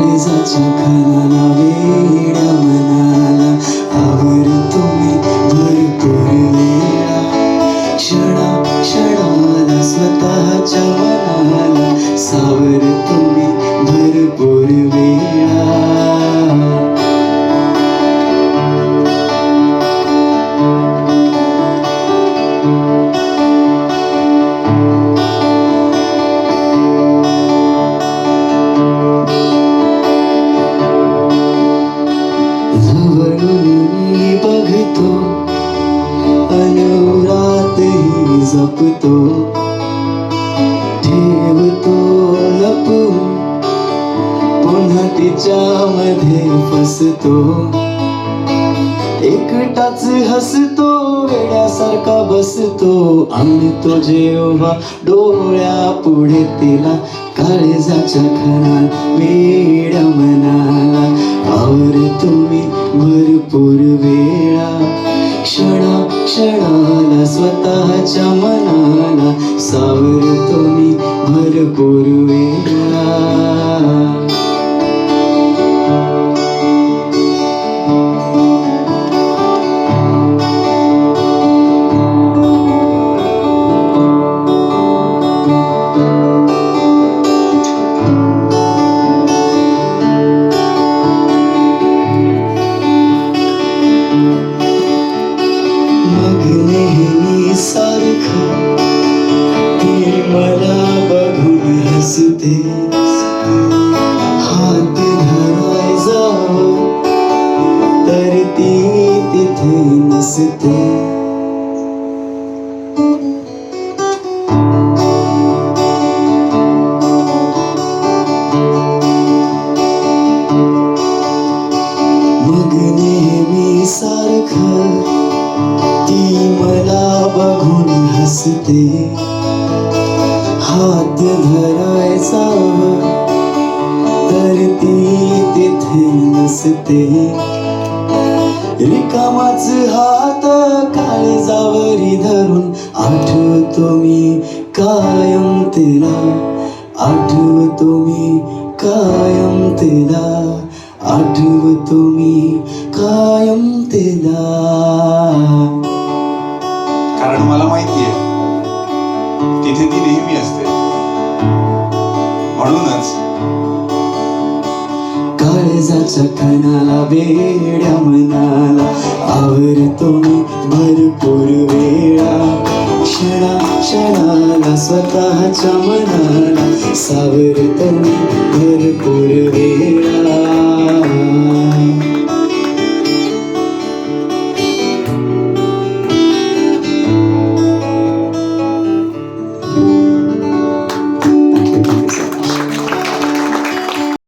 कलेजाची खानाला वेडा मनाला आवर तुम्ही भरपूर वेळा क्षणा क्षणाला स्वतःच्या मनाला सावर तुम्ही भरपूर वेळा म्हणून मी बघतो अनुरातही जपतो. ठेवतो लपून पुन्हा तिच्यामध्ये फसतो. एकटाच हसतो वेड्यासारखा बसतो. आणतो जेव्हा डोळ्या पुढे तिला काळजाच्या खना वेड्या मनाला आवर तुम्ही भरपूर वेळा क्षणा क्षणाला स्वतःच्या मनाला सावरतो मी भरपूर नसते मग नेहमी सारखं ती मला बघून हसते. हात धरायचा तर ती तिथे नसते. रिकामाच हात काळजावरी धरून आठवतो मी कायम तिला आठवतो मी कायम तिला आठवतो मी कायम तिला. कारण मला माहितीये तिथे ती नेहमी असते. काळजाच्या खणाला बेड्या मनाला. आवरतो मी भरपूर वेळा. क्षणा क्षणाला स्वतःच्या मनाला. सावरतो मी भरपूर वेळा.